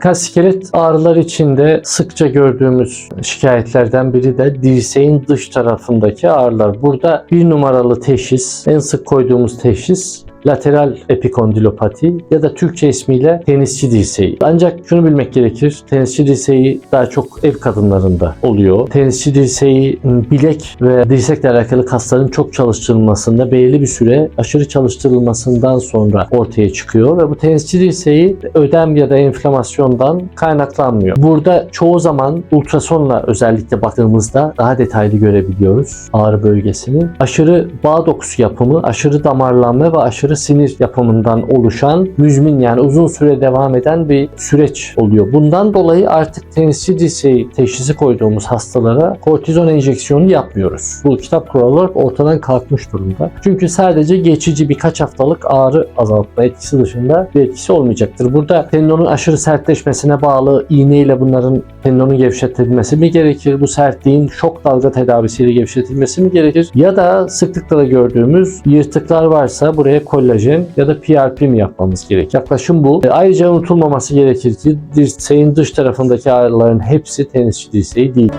Kaskelet ağrılar içinde sıkça gördüğümüz şikayetlerden biri de dirseğin dış tarafındaki ağrılar. Burada bir numaralı teşhis, en sık koyduğumuz teşhis lateral epikondilopati ya da Türkçe ismiyle tenisçi dirseği. Ancak şunu bilmek gerekir. Tenisçi dirseği daha çok ev kadınlarında oluyor. Tenisçi dirseği bilek ve dirsekle alakalı kasların çok çalıştırılmasında belirli bir süre aşırı çalıştırılmasından sonra ortaya çıkıyor ve bu tenisçi dirseği ödem ya da enflamasyondan kaynaklanmıyor. Burada çoğu zaman ultrasonla özellikle baktığımızda daha detaylı görebiliyoruz ağrı bölgesini. Aşırı bağ dokusu yapımı, aşırı damarlanma ve aşırı sinir yapımından oluşan müzmin yani uzun süre devam eden bir süreç oluyor. Bundan dolayı artık tenisçi dirseği teşhisi koyduğumuz hastalara kortizon enjeksiyonu yapmıyoruz. Bu kitap kuralı olarak ortadan kalkmış durumda. Çünkü sadece geçici birkaç haftalık ağrı azaltma etkisi dışında bir etkisi olmayacaktır. Burada tendonun aşırı sertleşmesine bağlı iğneyle bunların tendonun gevşetilmesi mi gerekir? Bu sertliğin şok dalga tedavisiyle gevşetilmesi mi gerekir? Ya da sıklıkla da gördüğümüz yırtıklar varsa buraya kollajen ya da PRP mi yapmamız gerek? Yaklaşım bu. E, Ayrıca unutulmaması gerekir ki dirseğin dış tarafındaki ağrıların hepsi tenisçi dirseği değil.